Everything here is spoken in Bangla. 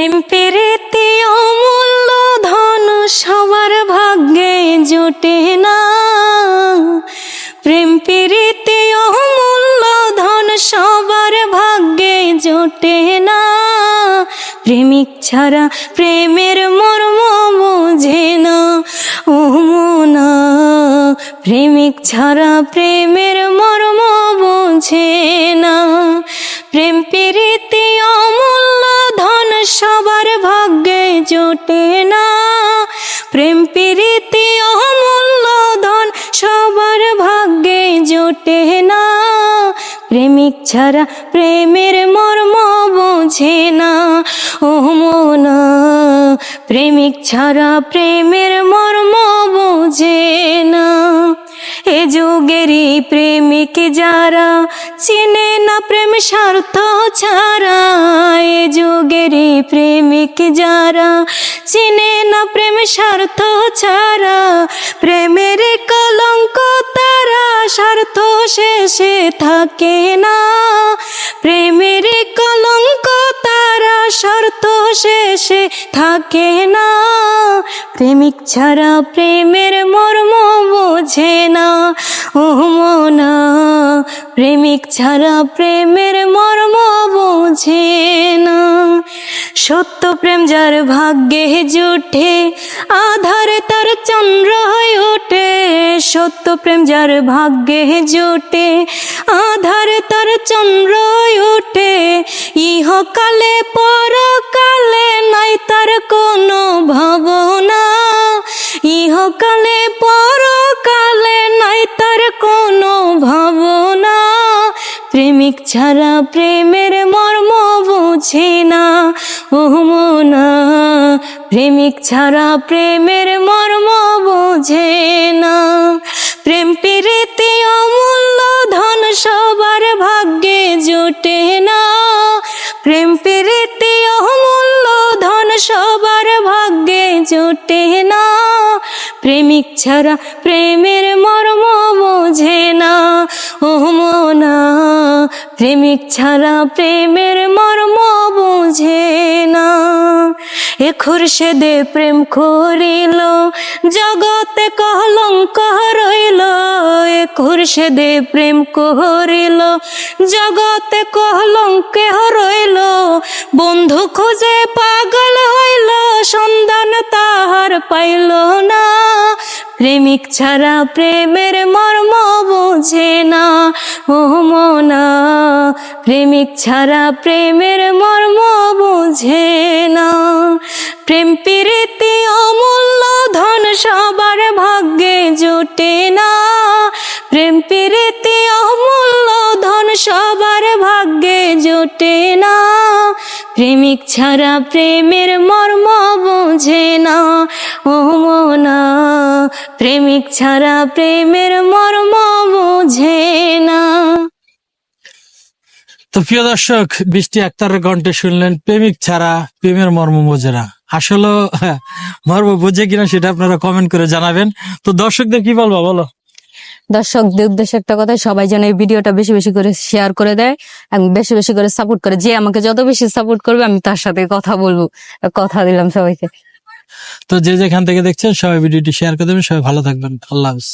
প্রেম পেরেতে অমূল্য ধন, সবার ভাগ্যে জোটে না। প্রেম পেরেতে অমূল্য ধন, সবার ভাগ্যে জোটে না। প্রেমিক ছাড়া প্রেমের মর্ম বোঝে না, ও না প্রেমিক ছাড়া প্রেমের মর্ম বোঝে না। প্রেম প্রীতি অমূল্য জোটে না। প্রেম প্রীতি অমূল্য ধন, সবার ভাগ্যে জোটে না। প্রেমিক ছাড়া প্রেমের মর্ম বোঝে না। ও মোনা, প্রেমিক ছাড়া প্রেমের মর্ম বোঝে না। এ যুগেরই প্রেমিক যারা, চিনে না প্রেম স্বার্থ ছাড়া। প্রেমিক যারা, চিনে না প্রেম স্বার্থ ছাড়া, প্রেমের কলঙ্ক তারা স্বার্থ শেষে থাকে না। প্রেমের কলঙ্ক তারা স্বার্থ শেষে থাকে না। প্রেমিক ছাড়া প্রেমের মর্ম বোঝে না। ও মনা, প্রেমিক ছাড়া প্রেমের মর্ম সত্য প্রেম যার ভাগ্যে জুটে আধারে তার চন্দ্র হয়ে ওঠে। সত্য প্রেম যার ভাগ্যে জুটে আধারে তার চন্দ্র ওঠে। ইহকালে পরকালে নাই তার কোনো ভাবনা। ইহকালে পরকালে নাই তার কোনো ভাবনা। প্রেমিক ছাড়া প্রেমের মর্ম বুঝে না। ও মোনা, প্রেমিক ছাড়া প্রেমের মর্ম বুঝে না। প্রেম প্রীতি অমূল্য, ধন সবার ভাগ্যে জোটে না। প্রেম প্রীতি অমূল্য, ধন সবার ভাগ্যে জোটে না। প্রেমিক ছাড়া প্রেমের মর্ম বোঝে না। ও মোনা প্রেমিক ছাড়া প্রেমের মর্ম বুঝে না। এ খুরশেদে প্রেম করিল, জগতে কলঙ্ক রইল। এ খুরশেদে প্রেম করিল, জগতে কলঙ্কে রইল। বন্ধু খুঁজে পাগল হইল, সন্ধান তাহার পাইল না। প্রেমিক ছাড়া প্রেমের মর্ম বোঝে না। ও মনা প্রেমিক ছাড়া প্রেমের মর্ম বুঝে না। প্রেম প্রীতি অমূল্য, ধন সবার ভাগ্যে জোটে না। প্রেম প্রীতি অমূল্য, ধন সবার ভাগ্যে জোটে না। প্রেমিক ছাড়া প্রেমের মর্ম বোঝে না। ও মনা, প্রেমিক ছাড়া প্রেমের মর্ম তো প্রিয় দর্শক বৃষ্টি আক্তারের কণ্ঠে শুনলেন প্রেমিক ছাড়া প্রেমের মর্ম বোঝে না। আসলে মর্ম বোঝে কিনা সেটা আপনারা কমেন্ট করে জানাবেন। তো দর্শকদের কি বলব বলো? দর্শকদের উদ্দেশ্যে একটা কথা সবাই যেন এই ভিডিওটা বেশি বেশি করে শেয়ার করে দেয় এবং বেশি বেশি করে সাপোর্ট করে। যে আমাকে যত বেশি সাপোর্ট করবে আমি তার সাথে কথা বলব কথা দিলাম সবাইকে। তো যে যেখান থেকে দেখছেন সবাই ভিডিওটি শেয়ার করে দেবেন। সবাই ভালো থাকবেন। আল্লাহ হাফিজ।